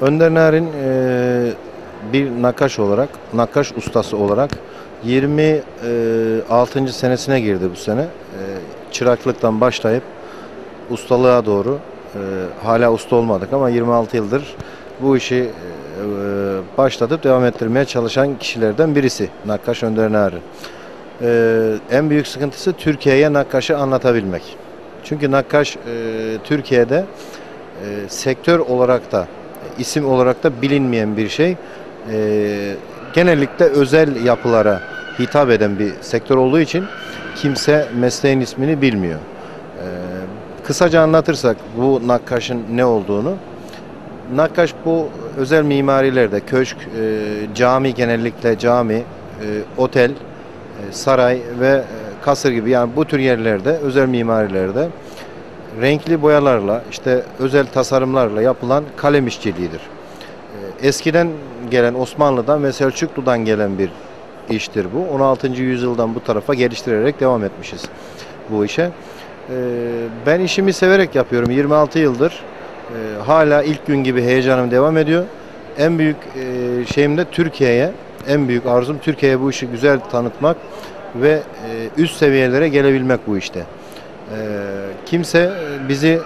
Önder Narin e, bir nakkaş olarak, nakkaş ustası olarak 26. senesine girdi bu sene. E, çıraklıktan başlayıp ustalığa doğru e, hala usta olmadık ama 26 yıldır bu işi e, başlatıp devam ettirmeye çalışan kişilerden birisi Nakkaş Önder Narin. E, en büyük sıkıntısı Türkiye'ye nakkaşı anlatabilmek. Çünkü nakkaş e, Türkiye'de e, sektör olarak da isim olarak da bilinmeyen bir şey. E, genellikle özel yapılara hitap eden bir sektör olduğu için kimse mesleğin ismini bilmiyor. E, kısaca anlatırsak bu nakkaşın ne olduğunu. Nakkaş bu özel mimarilerde köşk, e, cami genellikle cami, e, otel, e, saray ve e, kasır gibi yani bu tür yerlerde özel mimarilerde renkli boyalarla işte özel tasarımlarla yapılan kalem işçiliğidir. E, Eskiden gelen Osmanlı'dan ve Selçuklu'dan gelen bir iştir bu. 16. yüzyıldan bu tarafa geliştirerek devam etmişiz bu işe. E, Ben işimi severek yapıyorum. 26 yıldır e, hala ilk gün gibi heyecanım devam ediyor. En büyük e, şeyim de Türkiye'ye, en büyük arzum Türkiye'ye bu işi güzel tanıtmak ve e, üst seviyelere gelebilmek bu işte. E, Kimse bizi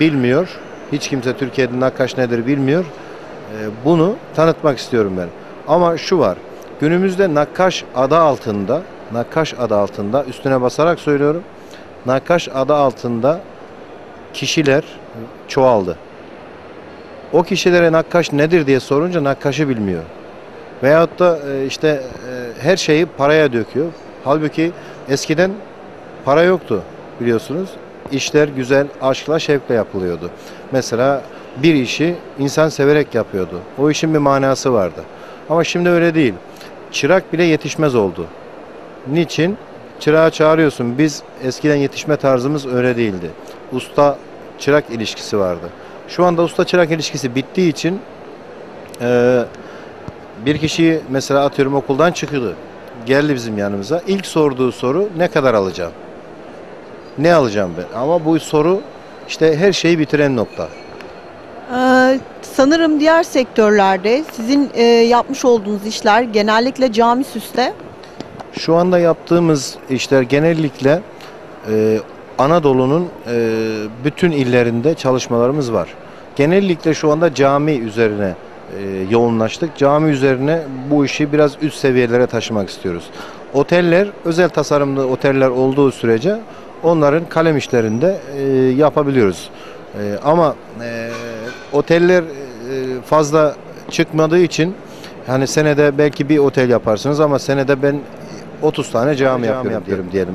bilmiyor. Hiç kimse Türkiye'de nakkaş nedir bilmiyor. E, Bunu tanıtmak istiyorum ben. Ama şu var. Günümüzde nakkaş adı altında, nakkaş adı altında üstüne basarak söylüyorum. Nakkaş adı altında kişiler çoğaldı. O kişilere nakkaş nedir diye sorunca nakkaşı bilmiyor. Veyahut da e, işte e, her şeyi paraya döküyor. Halbuki eskiden para yoktu biliyorsunuz. İşler güzel, aşkla, şevkle yapılıyordu. Mesela bir işi insan severek yapıyordu. O işin bir manası vardı. Ama şimdi öyle değil. Çırak bile yetişmez oldu. Niçin? Çırağı çağırıyorsun. Biz eskiden yetişme tarzımız öyle değildi. Usta çırak ilişkisi vardı. Şu anda usta çırak ilişkisi bittiği için eee, bir kişiyi mesela atıyorum okuldan çıkıyordu. Geldi bizim yanımıza. İlk sorduğu soru ne kadar alacağım? Ne alacağım ben? Ama bu soru işte her şeyi bitiren nokta. Ee, sanırım diğer sektörlerde sizin e, yapmış olduğunuz işler genellikle cami süsle. Şu anda yaptığımız işler genellikle e, Anadolu'nun e, bütün illerinde çalışmalarımız var. Genellikle şu anda cami üzerine e, yoğunlaştık. Cami üzerine bu işi biraz üst seviyelere taşımak istiyoruz. Oteller, özel tasarımlı oteller olduğu sürece onların kalem işlerinde e, yapabiliyoruz. E, ama e, oteller e, fazla çıkmadığı için hani senede belki bir otel yaparsınız ama senede ben 30 tane cami, yapıyorum, diyelim diyelim.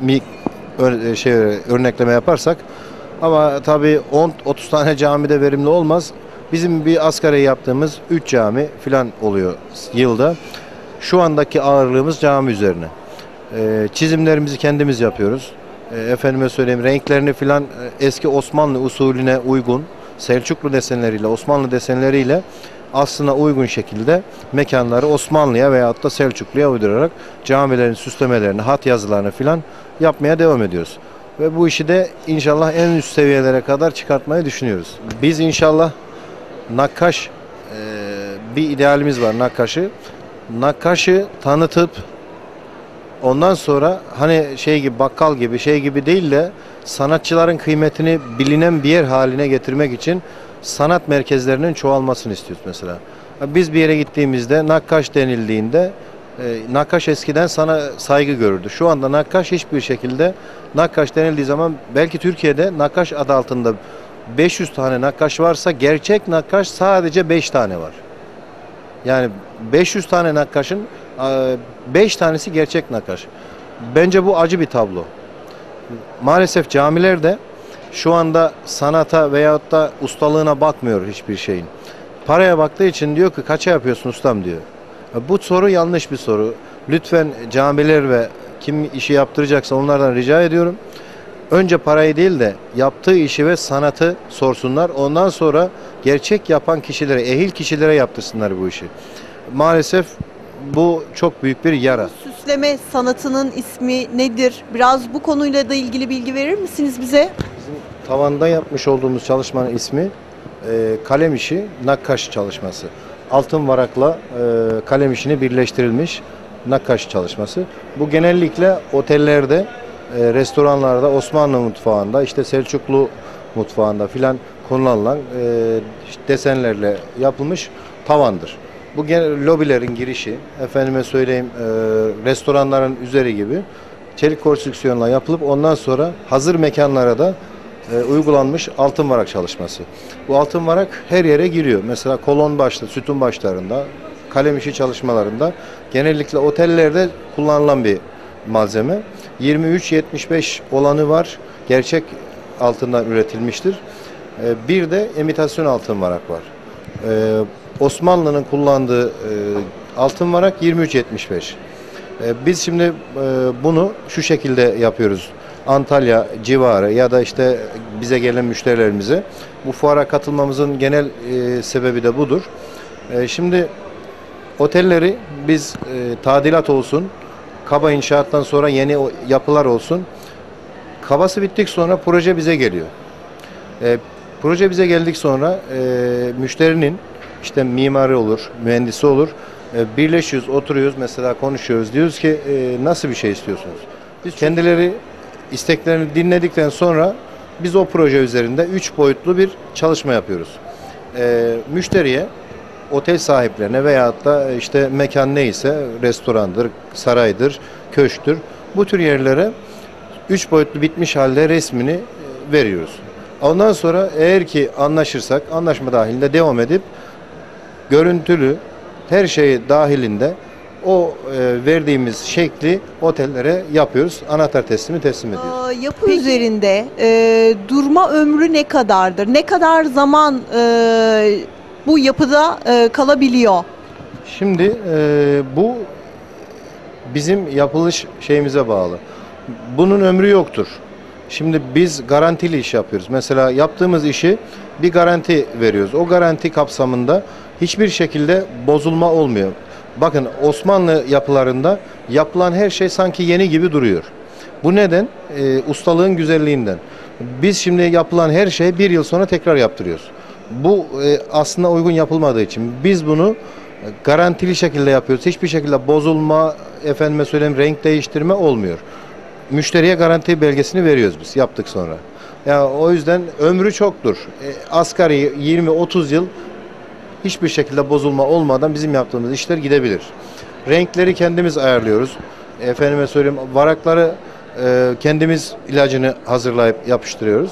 Mi, ör- şey örnekleme yaparsak ama tabii 10 30 tane camide verimli olmaz. Bizim bir asgari yaptığımız 3 cami filan oluyor yılda. Şu andaki ağırlığımız cami üzerine. Ee, çizimlerimizi kendimiz yapıyoruz. Ee, efendime söyleyeyim renklerini filan e, eski Osmanlı usulüne uygun Selçuklu desenleriyle Osmanlı desenleriyle aslına uygun şekilde mekanları Osmanlı'ya veyahut da Selçuklu'ya uydurarak camilerin süslemelerini, hat yazılarını filan yapmaya devam ediyoruz. Ve bu işi de inşallah en üst seviyelere kadar çıkartmayı düşünüyoruz. Biz inşallah nakkaş e, bir idealimiz var nakkaşı. Nakkaşı tanıtıp ondan sonra hani şey gibi bakkal gibi şey gibi değil de sanatçıların kıymetini bilinen bir yer haline getirmek için sanat merkezlerinin çoğalmasını istiyoruz mesela. Biz bir yere gittiğimizde nakkaş denildiğinde e, nakkaş eskiden sana saygı görürdü. Şu anda nakkaş hiçbir şekilde nakkaş denildiği zaman belki Türkiye'de nakkaş adı altında 500 tane nakkaş varsa gerçek nakkaş sadece 5 tane var. Yani 500 tane nakkaşın 5 tanesi gerçek nakkaş. Bence bu acı bir tablo. Maalesef camilerde şu anda sanata veyahut da ustalığına bakmıyor hiçbir şeyin. Paraya baktığı için diyor ki kaça yapıyorsun ustam diyor. Bu soru yanlış bir soru. Lütfen camiler ve kim işi yaptıracaksa onlardan rica ediyorum. Önce parayı değil de yaptığı işi ve sanatı sorsunlar. Ondan sonra gerçek yapan kişilere, ehil kişilere yaptırsınlar bu işi. Maalesef bu çok büyük bir yara. Süsleme sanatının ismi nedir? Biraz bu konuyla da ilgili bilgi verir misiniz bize? Tavanda yapmış olduğumuz çalışmanın ismi e, kalem işi nakkaş çalışması. Altın varakla e, kalem işini birleştirilmiş nakkaş çalışması. Bu genellikle otellerde, e, restoranlarda, Osmanlı mutfağında, işte Selçuklu mutfağında filan kullanılan e, desenlerle yapılmış tavandır. Bu lobilerin girişi, efendime söyleyeyim e, restoranların üzeri gibi çelik konstrüksiyonla yapılıp ondan sonra hazır mekanlara da e, uygulanmış altın varak çalışması. Bu altın varak her yere giriyor. Mesela kolon başlı, sütun başlarında, kalem işi çalışmalarında genellikle otellerde kullanılan bir malzeme. 23-75 olanı var. Gerçek altından üretilmiştir. E, bir de imitasyon altın varak var. E, Osmanlı'nın kullandığı e, altın varak 23-75. E, Biz şimdi e, bunu şu şekilde yapıyoruz. Antalya civarı ya da işte bize gelen müşterilerimize bu fuara katılmamızın genel e, sebebi de budur. E, Şimdi otelleri biz e, tadilat olsun, kaba inşaattan sonra yeni yapılar olsun. Kabası bittik sonra proje bize geliyor. E, proje bize geldik sonra e, müşterinin işte mimarı olur, mühendisi olur. E, birleşiyoruz, oturuyoruz mesela konuşuyoruz. Diyoruz ki e, nasıl bir şey istiyorsunuz? Biz kendileri isteklerini dinledikten sonra biz o proje üzerinde üç boyutlu bir çalışma yapıyoruz. E, müşteriye, otel sahiplerine veyahut da işte mekan neyse restorandır, saraydır, köşktür. Bu tür yerlere üç boyutlu bitmiş halde resmini veriyoruz. Ondan sonra eğer ki anlaşırsak anlaşma dahilinde devam edip görüntülü her şeyi dahilinde o e, verdiğimiz şekli otellere yapıyoruz. Anahtar teslimi teslim ediyoruz. Aa, yapı üzerinde e, durma ömrü ne kadardır? Ne kadar zaman e, bu yapıda e, kalabiliyor? Şimdi e, bu bizim yapılış şeyimize bağlı. Bunun ömrü yoktur. Şimdi biz garantili iş yapıyoruz. Mesela yaptığımız işi bir garanti veriyoruz. O garanti kapsamında hiçbir şekilde bozulma olmuyor. Bakın Osmanlı yapılarında yapılan her şey sanki yeni gibi duruyor. Bu neden? E, ustalığın güzelliğinden. Biz şimdi yapılan her şeyi bir yıl sonra tekrar yaptırıyoruz. Bu e, aslında uygun yapılmadığı için biz bunu garantili şekilde yapıyoruz. Hiçbir şekilde bozulma, efendime söyleyeyim renk değiştirme olmuyor. Müşteriye garanti belgesini veriyoruz biz yaptık sonra. Ya o yüzden ömrü çoktur. E, asgari 20-30 yıl hiçbir şekilde bozulma olmadan bizim yaptığımız işler gidebilir. Renkleri kendimiz ayarlıyoruz. Efendime söyleyeyim varakları e, kendimiz ilacını hazırlayıp yapıştırıyoruz.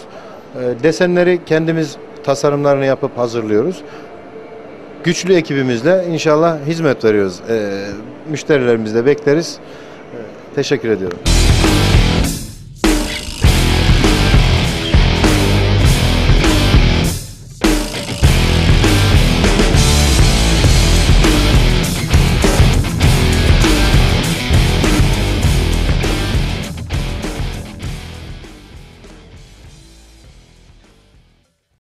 E, desenleri kendimiz tasarımlarını yapıp hazırlıyoruz. Güçlü ekibimizle inşallah hizmet veriyoruz. E, müşterilerimizle bekleriz. E, teşekkür ediyorum.